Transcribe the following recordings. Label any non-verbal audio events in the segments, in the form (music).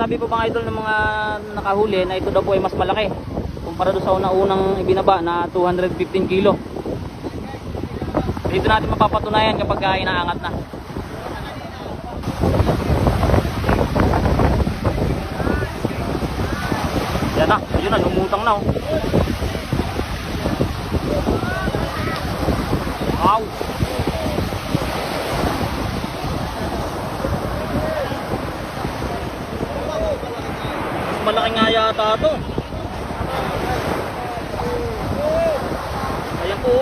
sabi po mga idol ng mga nakahuli na ito daw po ay mas malaki kumpara doon sa una-unang ibinaba na 215 kilo. Dito natin mapapatunayan kapag inaangat na. Yan na, ayun na, lumutang na oh. Wow! Mas malaki nga yata ito. Ayan po.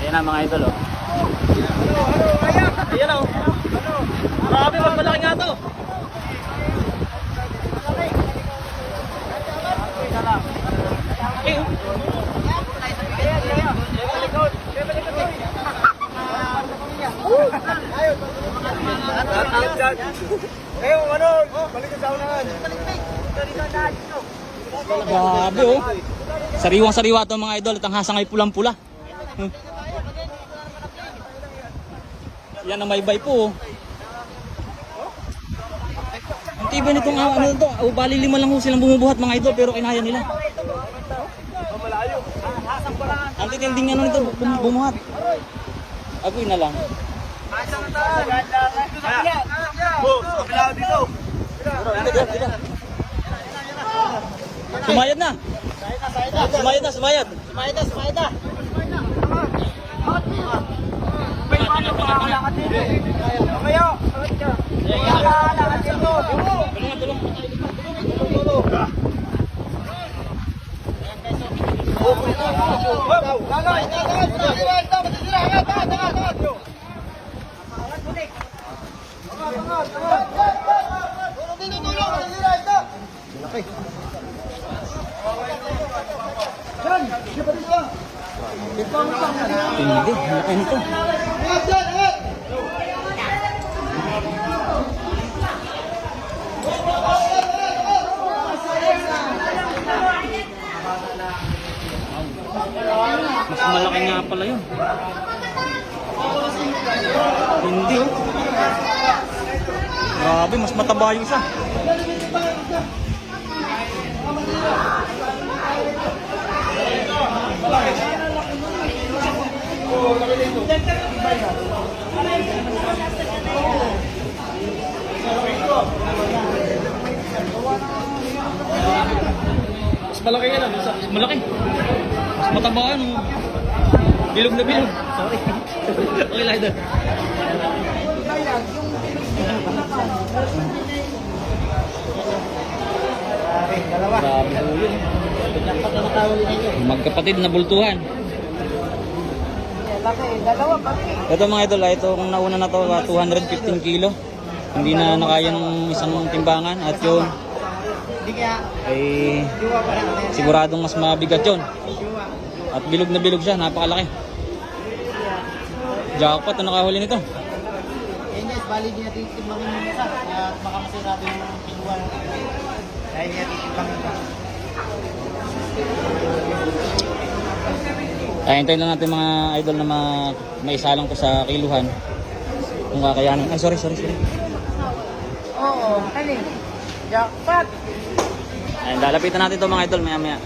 Ayan na mga idol oh. Ayan oh. Grabe, mas malaki nga ito. Eh, ano, balik sa unahan. Grabe oh. Sariwang sariwa to mga idol at ang hasang ay pulang-pula. Hmm. Yan ang may bay po oh. Ang tibay nitong ah, ano to, oh, bali lima lang ho silang bumubuhat mga idol pero kinaya nila. Ang titinding ano nito bum bumuhat. Agoy na lang. Oh, kabila dito. Sumayad na. Sumayad na, sumayad. Sumayad na, sumayad na. Kayo. Lakad dito. Tulungan, tulungan. Hindi, laki nito. Mas malaki nga pala yun. Hindi oh. Grabe, mas mataba yung isa. Mas malaki yan, ano? Mas malaki. Mas mataba yan. oh. Bilog na bilog. Sorry. (laughs) okay lang doon. Grabe po yun. Magkapatid na bultuhan. Dalawa kami. Ito mga idol, ah, ito kung nauna na to, ah, 215 kilo. Hindi na nakaya ng isang timbangan at yun Hindi kaya, ay siguradong mas mabigat yun. At bilog na bilog siya, napakalaki. Jackpot na nakahuli nito. Yan guys, bali din natin timbangin yung isa. Kaya baka masirado yung kinuha. Dahil niya titimbangin pa. Ayantay lang natin mga idol na ma maisalang ko sa kiluhan. Kung kakayanin. Ay, sorry, sorry, sorry. Oo, ano Jackpot! Ayun, lalapitan natin to mga idol maya maya.